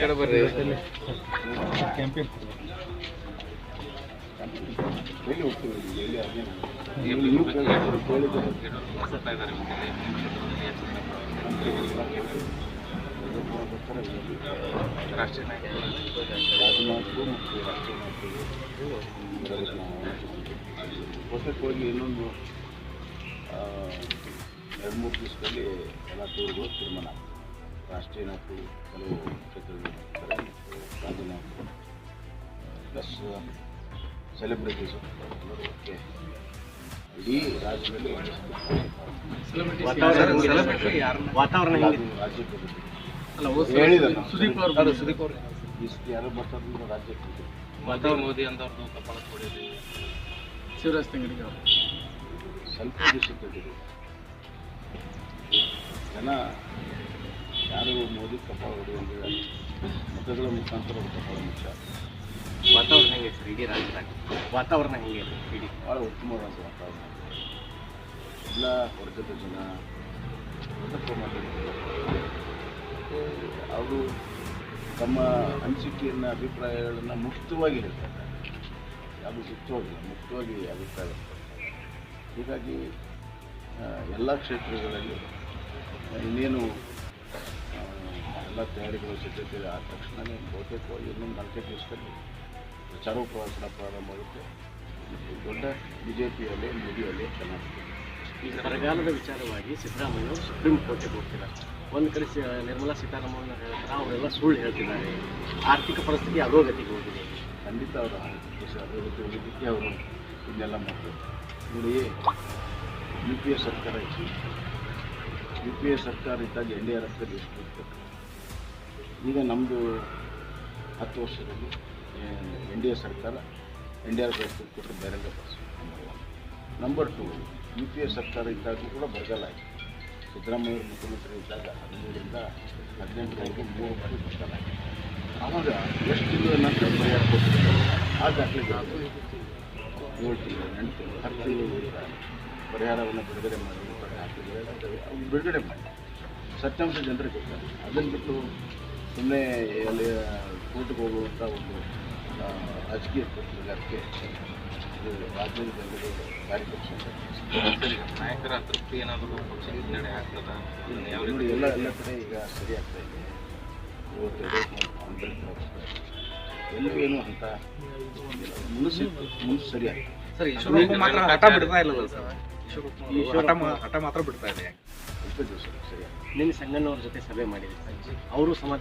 ಕಡೆ ಬರ್ರಿ. ಅದೇನು ರಾಷ್ಟ್ರೀಯ ಹೊಸಕ್ಕೆ ಹೋಗಿ ಇನ್ನೊಂದು ಎರಡು ಮೂರು ದಿವಸದಲ್ಲಿ ಎಲ್ಲ ಟೂರ್ಗಳು ತೀರ್ಮಾನ ನಾಯಕರು ಕೆಲವು ನಾಯಕರು ಪ್ಲಸ್ ಸೆಲೆಬ್ರಿಟೀಸು ಓಕೆ ಇಡೀ ರಾಜ್ಯದಲ್ಲಿ ವಾತಾವರಣ ರಾಜ್ಯಕ್ಕೆ. ಸುದೀಪ್ ಅವರು ಸುದೀಪ್ ಅವರು ಈ ಸತಿ ಯಾರು ಬರ್ತಾರೆ ರಾಜ್ಯಕ್ಕೆ ಬಂದಿದೆ. ಮೋದಿ ಅಂತವ್ರದ್ದು ಅಂದವ್ರದ್ದು ಕಪಾಳ ಕೊಡಿರಿ ಶಿವರಾಜ್ ತಂಗಡಿಗೆ ಅವರು ಸ್ವಲ್ಪ ಜನ ಯಾರು ಮೋದಿ ಕಪಾಳ ಹೊಡೆಯುವಂಗೆ ಮತಗಳ ಮುಖಾಂತರ ಕಪಾಳ ಮುಖ್ಯ. ವಾತಾವರಣ ಹೆಂಗೆ ಸರ್ ಇಡೀ ರಾಜ್ಯದಾಗ ವಾತಾವರಣ ಹೆಂಗೆ ಇಡೀ? ಭಾಳ ಉತ್ತಮವಾದ ವಾತಾವರಣ. ಎಲ್ಲ ವರ್ಗದ ಜನ ಅವರು ತಮ್ಮ ಅನಿಸಿಕೆಯನ್ನು ಅಭಿಪ್ರಾಯಗಳನ್ನು ಮುಕ್ತವಾಗಿ ಹೇಳ್ತಾರೆ. ಯಾವುದು ಸುತ್ತವಾಗಿಲ್ಲ ಮುಕ್ತವಾಗಿ ಅಭಿಪ್ರಾಯ ಹೀಗಾಗಿ ಎಲ್ಲ ಕ್ಷೇತ್ರಗಳಲ್ಲಿ ಇನ್ನೇನು ಎಲ್ಲ ತಯಾರಿಗಳು ಸಿದ್ಧತೆ ಆದ ತಕ್ಷಣವೇ ಬಹುತೇಕ ಇನ್ನೊಂದು ನಾಲ್ಕೈದು ದಿವಸದಲ್ಲಿ ಪ್ರಚಾರ ಕೂಡ ಪ್ರಾರಂಭ ಆಗುತ್ತೆ. ದೊಡ್ಡ ಬಿ ಜೆ ಪಿಯಲ್ಲಿ ಮೋದಿಯಲ್ಲಿ ಕರ್ನಾಟಕ ಈಗ ಬರಗಾಲದ ವಿಚಾರವಾಗಿ ಸಿದ್ದರಾಮಯ್ಯ ಅವರು ಸುಪ್ರೀಂ ಕೋರ್ಟಿಗೆ ಹೋಗ್ತಿಲ್ಲ ಒಂದು ಕಡೆ ನಿರ್ಮಲಾ ಸೀತಾರಾಮನ್ ಹೇಳ್ತಾರೆ ಅವರೆಲ್ಲ ಸುಳ್ಳು ಹೇಳ್ತಿದ್ದಾರೆ. ಆರ್ಥಿಕ ಪರಿಸ್ಥಿತಿ ಅಧೋಗತಿಗೆ ಹೋಗಿದೆ. ಖಂಡಿತ ಅವರ ಅಭಿವೃದ್ಧಿ ಹೋಗಿದ್ದಕ್ಕೆ ಅವರು ಇದನ್ನೆಲ್ಲ ಮಾಡ್ತಾರೆ. ನೋಡಿ ಯು ಪಿ ಎ ಸರ್ಕಾರ ಇತ್ತು. ಯು ಪಿ ಎ ಸರ್ಕಾರ ಇದ್ದಾಗ ಎನ್ ಡಿ ಆರ್ ಎಫ್ದಲ್ಲಿ ಎಷ್ಟು ಈಗ ನಮ್ಮದು ಹತ್ತು ವರ್ಷದಲ್ಲಿ ಎನ್ ಡಿ ಎ ಸರ್ಕಾರ, ಎನ್ ಡಿ ಆರ್ ಎಷ್ಟು ಕೊಟ್ಟರೆ ಬೇರೆ number two U P A ಸರ್ಕಾರ ಇದ್ದಾಗಲೂ ಕೂಡ ಬರಗಾಲ ಆಯಿತು. ಸಿದ್ದರಾಮಯ್ಯ ಮುಖ್ಯಮಂತ್ರಿ ಇದ್ದಾಗ ಹದಿಮೂರರಿಂದ ಹದಿನೆಂಟರವರೆಗೂ ಮೂರು ಬಾರಿ ಬರಗಾಲ ಆಯಿತು. ಆವಾಗ ಎಷ್ಟು ತಿಂಗಳ ನಂತರ ಪರಿಹಾರ ಕೊಟ್ಟಿದ್ದಾರೆ? ಆ ದಾಖಲೆ ಏಳು ತಿಂಗಳು, ಎಂಟು ತಿಂಗಳು ಹತ್ತು ತಿಂಗಳು ಪರಿಹಾರವನ್ನು ಬಿಡುಗಡೆ ಮಾಡಿ ಬಿಡುಗಡೆ ಮಾಡಿ. ಸತ್ಯಾಂಶ ಜನರಿಗೆ ಗೊತ್ತಾಗುತ್ತೆ. ಅದನ್ನು ಬಿಟ್ಟು ಸುಮ್ಮನೆ ಅಲ್ಲಿ ಕೋರ್ಟ್ಗೆ ಹೋಗುವಂಥ ಒಂದು ಆ, ರಾಜಕೀಯ ಇದು ರಾಜ್ಯದ ನಾಯಕರ ತೃಪ್ತಿ ಏನಾದರೂ ಪಕ್ಷ ಹಿನ್ನಡೆ ಆಗ್ತದ? ನೋಡಿ ಎಲ್ಲ ಎಲ್ಲ ಕಡೆ ಈಗ ಸರಿ ಆಗ್ತಾ ಇದೆ. ಇವತ್ತು ಎರಡು ಕಾಂಗ್ರೆಸ್ ಪಕ್ಷ ಎಲ್ಲೂ ಏನು ಅಂತ ಮುನಿಸಿ ಮುನಿಸು ಸರಿ ಆಗ್ತದೆ ಸರ್ ಈಶ್ವರಪ್ಪ ಮಾತ್ರ ಹಠ ಬಿಡ್ತಾ ಇಲ್ಲ ಸರ್? ಈಶ್ವರಪ್ಪ ಹಠ ಹಠ ಮಾತ್ರ ಬಿಡ್ತಾ ಇದೆ. ಸರಿ ನಿನ್ನೆ ಸಂಗಣ್ಣವ್ರ ಜೊತೆ ಸಭೆ ಮಾಡಿದ್ರು ಅವರು ಸಮಾಧಾನ